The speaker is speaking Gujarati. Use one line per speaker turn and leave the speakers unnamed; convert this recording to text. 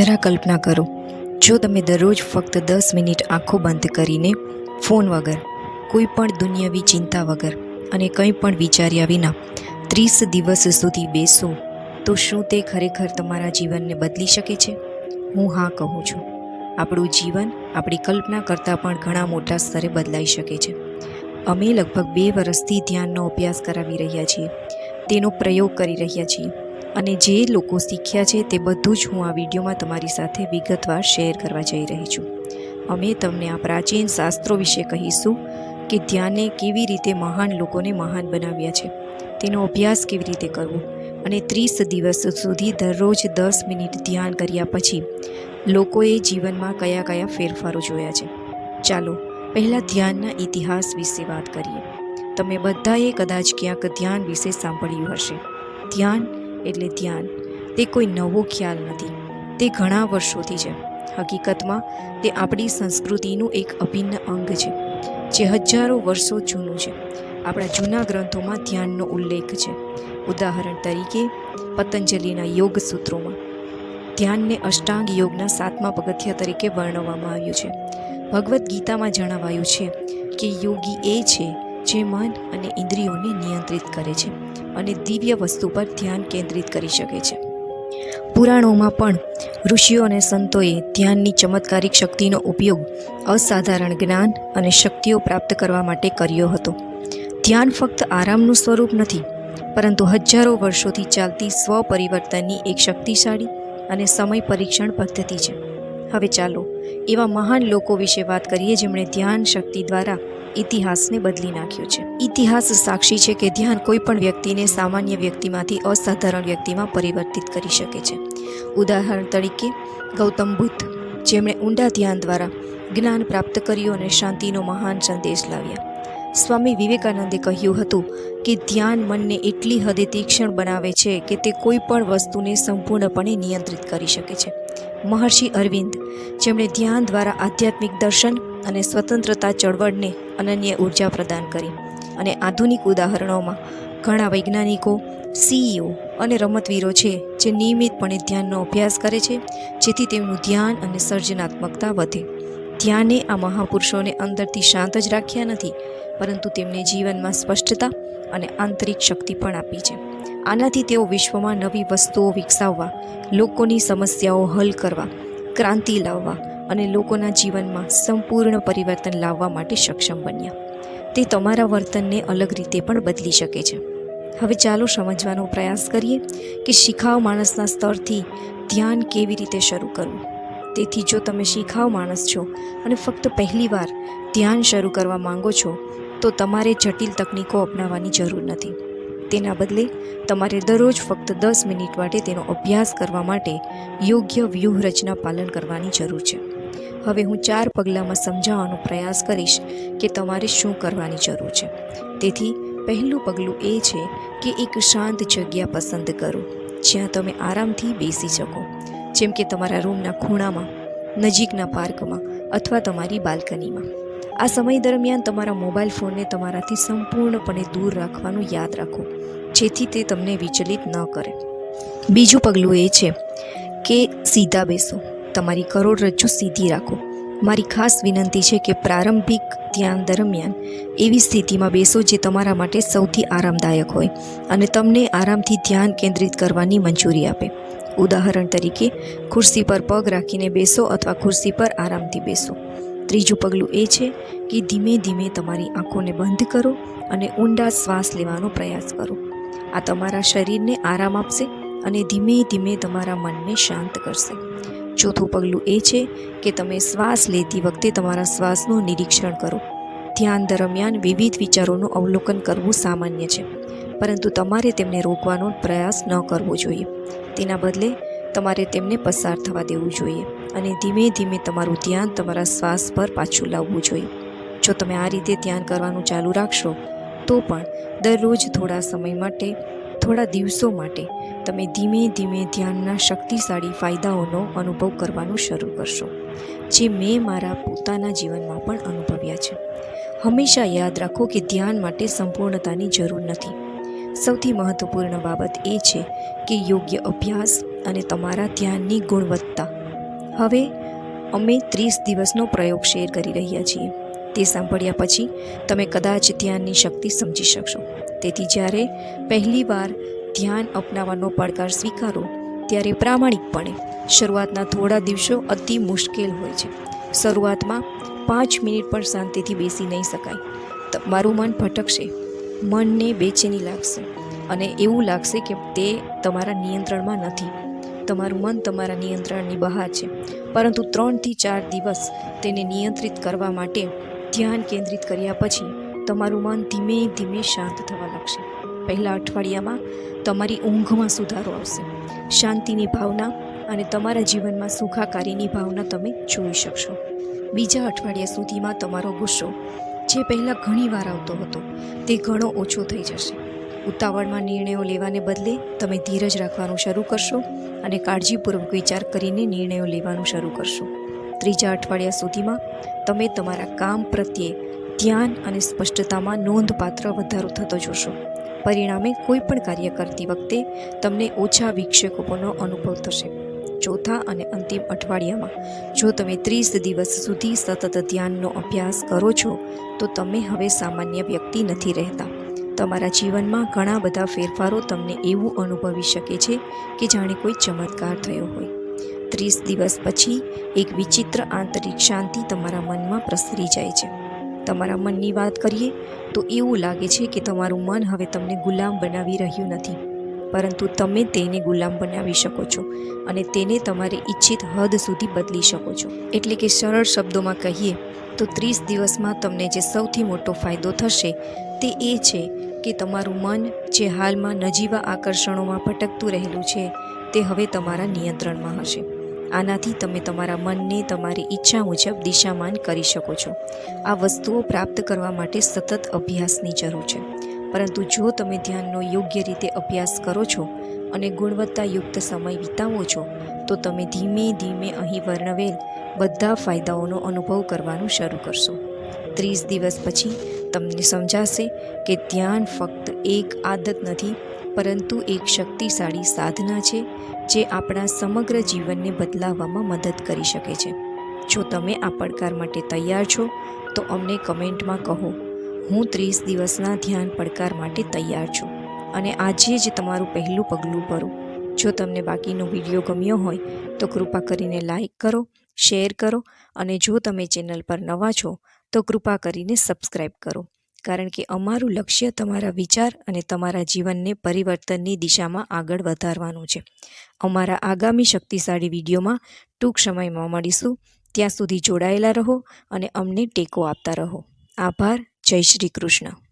જરા કલ્પના કરો. જો તમે દરરોજ ફક્ત દસ મિનિટ આંખો બંધ કરીને ફોન વગર, કોઈ પણ દુનિયાવી ચિંતા વગર અને કંઈ પણ વિચાર્યા વિના ત્રીસ દિવસ સુધી બેસો, તો શું તે ખરેખર તમારા જીવનને બદલી શકે છે? હું હા કહું છું. આપણું જીવન આપણી કલ્પના કરતાં પણ ઘણા મોટા સ્તરે બદલાઈ શકે છે. અમે લગભગ બે વર્ષથી ધ્યાનનો અભ્યાસ કરાવી રહ્યા છીએ. તેનો પ્રયોગ કરી રહ્યા છીએ. અને જે લોકો શીખ્યા છે તે બધું જ હું આ વિડીયોમાં તમારી સાથે વિગતવાર શેર કરવા જઈ રહી છું. અમે તમને આ પ્રાચીન શાસ્ત્રો વિશે કહીશું કે ધ્યાને કેવી રીતે મહાન લોકોને મહાન બનાવ્યા છે. તેનો અભ્યાસ કેવી રીતે કરવો? અને ત્રીસ દિવસ સુધી દરરોજ દસ મિનિટ ધ્યાન કર્યા પછી લોકોએ જીવનમાં કયા કયા ફેરફારો જોયા છે? ચાલો, પહેલાં ધ્યાનના ઇતિહાસ વિશે વાત કરીએ. તમે બધાએ કદાચ ક્યાંક ધ્યાન વિશે સાંભળ્યું હશે. ધ્યાન એટલે ધ્યાન. તે કોઈ નવો ખ્યાલ નથી. તે ઘણા વર્ષોથી છે. હકીકતમાં, તે આપણી સંસ્કૃતિનું એક અભિન્ન અંગ છે, જે હજારો વર્ષો જૂનું છે. આપણા જૂના ગ્રંથોમાં ધ્યાનનો ઉલ્લેખ છે. ઉદાહરણ તરીકે, પતંજલિના યોગ સૂત્રોમાં. ધ્યાનને અષ્ટાંગ યોગના સાતમા પગથિયા તરીકે વર્ણવવામાં આવ્યું છે. ભગવદ્ ગીતામાં જણાવાયું છે કે યોગી એ છે જે મન અને ઇન્દ્રિયોને નિયંત્રિત કરે છે અને દિવ્ય વસ્તુ પર ધ્યાન કેન્દ્રિત કરી શકે છે. પુરાણોમાં પણ ઋષિઓ અને સંતોએ ધ્યાનની ચમત્કારિક શક્તિનો ઉપયોગ અસાધારણ જ્ઞાન અને શક્તિઓ પ્રાપ્ત કરવા માટે કર્યો હતો. ધ્યાન ફક્ત આરામનું સ્વરૂપ નથી, પરંતુ હજારો વર્ષોથી ચાલતી સ્વપરિવર્તનની એક શક્તિશાળી અને સમય પરીક્ષણ પદ્ધતિ છે. હવે ચાલો એવા મહાન લોકો વિશે વાત કરીએ જેમણે ધ્યાન શક્તિ દ્વારા ઇતિહાસને બદલી નાખ્યો છે. ઇતિહાસ સાક્ષી છે કે ધ્યાન કોઈ પણ વ્યક્તિને સામાન્ય વ્યક્તિમાંથી અસાધારણ વ્યક્તિમાં પરિવર્તિત કરી શકે છે. ઉદાહરણ તરીકે, ગૌતમ બુદ્ધ, જેમણે ઊંડા ધ્યાન દ્વારા જ્ઞાન પ્રાપ્ત કર્યું અને શાંતિનો મહાન સંદેશ લાવ્યા. સ્વામી વિવેકાનંદે કહ્યું હતું કે ધ્યાન મનને એટલી હદે તીક્ષ્ણ બનાવે છે કે તે કોઈ પણ વસ્તુને સંપૂર્ણપણે નિયંત્રિત કરી શકે છે. મહર્ષિ અરવિંદ, જેમણે ધ્યાન દ્વારા આધ્યાત્મિક દર્શન અને સ્વતંત્રતા ચળવળને અનન્ય ઊર્જા પ્રદાન કરી અને આધુનિક ઉદાહરણોમાં ઘણા વૈજ્ઞાનિકો સીઈઓ અને રમતવીરો છે જે નિયમિતપણે ધ્યાનનો અભ્યાસ કરે છે, જેથી તેમનું ધ્યાન અને સર્જનાત્મકતા વધે. ધ્યાને આ મહાપુરુષોને અંદરથી શાંત જ રાખ્યા નથી, પરંતુ તેમને જીવનમાં સ્પષ્ટતા અને આંતરિક શક્તિ પણ આપી છે. આનાથી તેઓ વિશ્વમાં નવી વસ્તુઓ વિકસાવવા, લોકોની સમસ્યાઓ હલ કરવા, ક્રાંતિ લાવવા અને લોકોના જીવનમાં સંપૂર્ણ પરિવર્તન લાવવા માટે સક્ષમ બન્યા. તે તમારા વર્તનને અલગ રીતે પણ બદલી શકે છે. હવે ચાલો સમજવાનો પ્રયાસ કરીએ કે શિખાવ માણસના સ્તરથી ધ્યાન કેવી રીતે શરૂ કરવું. તેથી જો તમે શિખાવ માણસ છો અને ફક્ત પહેલીવાર ધ્યાન શરૂ કરવા માંગો છો, તો તમારે જટિલ તકનીકો અપનાવવાની જરૂર નથી. તેના બદલે, તમારે દરરોજ ફક્ત દસ મિનિટ માટે તેનો અભ્યાસ કરવા માટે યોગ્ય વ્યૂહરચના પાલન કરવાની જરૂર છે. હવે હું ચાર પગલાંમાં સમજાવવાનો પ્રયાસ કરીશ કે તમારે શું કરવાની જરૂર છે. તેથી, પહેલું પગલું એ છે કે એક શાંત જગ્યા પસંદ કરો, જ્યાં તમે આરામથી બેસી શકો. જેમ કે તમારા રૂમના ખૂણામાં, નજીકના પાર્કમાં અથવા તમારી બાલ્કનીમાં. આ સમય દરમિયાન તમારા મોબાઈલ ફોનને તમારાથી સંપૂર્ણપણે દૂર રાખવાનું યાદ રાખો, જેથી તે તમને વિચલિત ન કરે. બીજું પગલું એ છે કે સીધા બેસો. તમારી કરોડરજ્જુ સીધી રાખો. મારી ખાસ વિનંતી છે કે પ્રારંભિક ધ્યાન દરમિયાન એવી સ્થિતિમાં બેસો જે તમારા માટે સૌથી આરામદાયક હોય અને તમને આરામથી ધ્યાન કેન્દ્રિત કરવાની મંજૂરી આપે. ઉદાહરણ તરીકે, ખુરશી પર પગ રાખીને બેસો અથવા ખુરશી પર આરામથી બેસો. ત્રીજું પગલું એ છે કે ધીમે ધીમે તમારી આંખોને બંધ કરો અને ઊંડા શ્વાસ લેવાનો પ્રયાસ કરો. આ તમારા શરીરને આરામ આપશે અને ધીમે ધીમે તમારા મનને શાંત કરશે. ચોથું પગલું એ છે કે તમે શ્વાસ લેતી વખતે તમારા શ્વાસનું નિરીક્ષણ કરો. ધ્યાન દરમિયાન વિવિધ વિચારોનું અવલોકન કરવું સામાન્ય છે, પરંતુ તમારે તેમને રોકવાનો પ્રયાસ ન કરવો જોઈએ. તેના બદલે તમારે તેમને પસાર થવા દેવું જોઈએ અને ધીમે ધીમે તમારું ધ્યાન તમારા શ્વાસ પર પાછું લાવવું જોઈએ. જો તમે આ રીતે ધ્યાન કરવાનું ચાલુ રાખશો, તો પણ દરરોજ થોડા સમય માટે, થોડા દિવસો માટે તમે ધીમે ધીમે ધ્યાનના શક્તિશાળી ફાયદાઓનો અનુભવ કરવાનું શરૂ કરશો, જે મેં મારા પોતાના જીવનમાં પણ અનુભવ્યા છે. હંમેશા યાદ રાખો કે ધ્યાન માટે સંપૂર્ણતાની જરૂર નથી. સૌથી મહત્ત્વપૂર્ણ બાબત એ છે કે યોગ્ય અભ્યાસ અને તમારા ધ્યાનની ગુણવત્તા. હવે, અમે ત્રીસ દિવસનો પ્રયોગ શેર કરી રહ્યા છીએ. તે સાંભળ્યા પછી તમે કદાચ ધ્યાનની શક્તિ સમજી શકશો. તેથી જ્યારે પહેલીવાર ધ્યાન અપનાવવાનો પડકાર સ્વીકારો, ત્યારે પ્રામાણિકપણે શરૂઆતના થોડા દિવસો અતિ મુશ્કેલ હોય છે. શરૂઆતમાં પાંચ મિનિટ પણ શાંતિથી બેસી નહીં શકાય. તમારું મન ભટકશે. મનને બેચેની લાગશે. અને એવું લાગશે કે તે તમારા નિયંત્રણમાં નથી. તમારું મન તમારા નિયંત્રણની બહાર છે. પરંતુ ત્રણથી ચાર દિવસ તેને નિયંત્રિત કરવા માટે ધ્યાન કેન્દ્રિત કર્યા પછી તમારું મન ધીમે ધીમે શાંત થવા લાગશે. પહેલા અઠવાડિયામાં તમારી ઊંઘમાં સુધારો આવશે. શાંતિની ભાવના અને તમારા જીવનમાં સુખાકારીની ભાવના તમે જોઈ શકશો. બીજા અઠવાડિયા સુધીમાં તમારો ગુસ્સો જે પહેલાં ઘણીવાર આવતો હતો, તે ઘણો ઓછો થઈ જશે. ઉતાવળમાં નિર્ણયો લેવાને બદલે તમે ધીરજ રાખવાનું શરૂ કરશો અને કાળજીપૂર્વક વિચાર કરીને નિર્ણયો લેવાનું શરૂ કરશો. ત્રીજા અઠવાડિયા સુધીમાં તમે તમારા કામ પ્રત્યે ધ્યાન અને સ્પષ્ટતામાં નોંધપાત્ર વધારો થતો જોશો. પરિણામે કોઈ પણ કાર્ય કરતી વખતે તમને ઓછા વિક્ષેપોનો અનુભવ થશે. ચોથા અને અંતિમ અઠવાડિયામાં. જો તમે ત્રીસ દિવસ સુધી સતત ધ્યાનનો અભ્યાસ કરો છો, તો તમે હવે સામાન્ય વ્યક્તિ નથી રહેતા. તમારા જીવનમાં ઘણા બધા ફેરફારો તમને એવું અનુભવી શકે છે કે જાણે કોઈ ચમત્કાર થયો હોય. ત્રીસ દિવસ પછી એક વિચિત્ર આંતરિક શાંતિ તમારા મનમાં પ્રસરી જાય છે. તમારા મનની વાત કરીએ, તો એવું લાગે છે કે તમારું મન હવે તમને ગુલામ બનાવી રહ્યું નથી. પરંતુ તમે તેને ગુલામ બનાવી શકો છો અને તેને તમારી ઈચ્છિત હદ સુધી બદલી શકો છો. એટલે કે સરળ શબ્દોમાં કહીએ, તો ત્રીસ દિવસમાં તમને જે સૌથી મોટો ફાયદો થશે તે એ છે કે તમારું મન જે હાલમાં નજીવા આકર્ષણોમાં ભટકતું રહેલું છે તે હવે તમારા નિયંત્રણમાં હશે. આનાથી તમે તમારા મનને તમારી ઈચ્છા મુજબ દિશામાન કરી શકો છો. આ વસ્તુઓ પ્રાપ્ત કરવા માટે સતત અભ્યાસની જરૂર છે. પરંતુ જો તમે ધ્યાનનો યોગ્ય રીતે અભ્યાસ કરો છો અને ગુણવત્તાયુક્ત સમય વિતાવો છો, તો તમે ધીમે ધીમે અહીં વર્ણવેલ બધા ફાયદાઓનો અનુભવ કરવાનું શરૂ કરશો. ત્રીસ દિવસ પછી તમને સમજાશે કે ધ્યાન ફક્ત એક આદત નથી, પરંતુ એક શક્તિશાળી સાધના છે, જે આપણા સમગ્ર જીવનને બદલાવવામાં મદદ કરી શકે છે. જો તમે આ પડકાર માટે તૈયાર છો, તો અમને કમેન્ટમાં કહો. હું ત્રીસ દિવસના ધ્યાન પડકાર માટે તૈયાર છું અને આજે જ તમારું પહેલું પગલું ભરો. જો તમને બાકીનો વીડિયો ગમ્યો હોય, તો કૃપા કરીને લાઈક કરો, શેર કરો અને જો તમે ચેનલ પર નવા છો, તો કૃપા કરીને સબસ્ક્રાઈબ કરો. કારણ કે અમારું લક્ષ્ય તમારા વિચાર અને તમારા જીવનને પરિવર્તનની દિશામાં આગળ વધારવાનું છે. અમારા આગામી શક્તિશાળી વિડીયોમાં ટૂંક સમયમાં મળીશું. ત્યાં સુધી જોડાયેલા રહો અને અમને ટેકો આપતા રહો. આભાર. જય શ્રી કૃષ્ણ.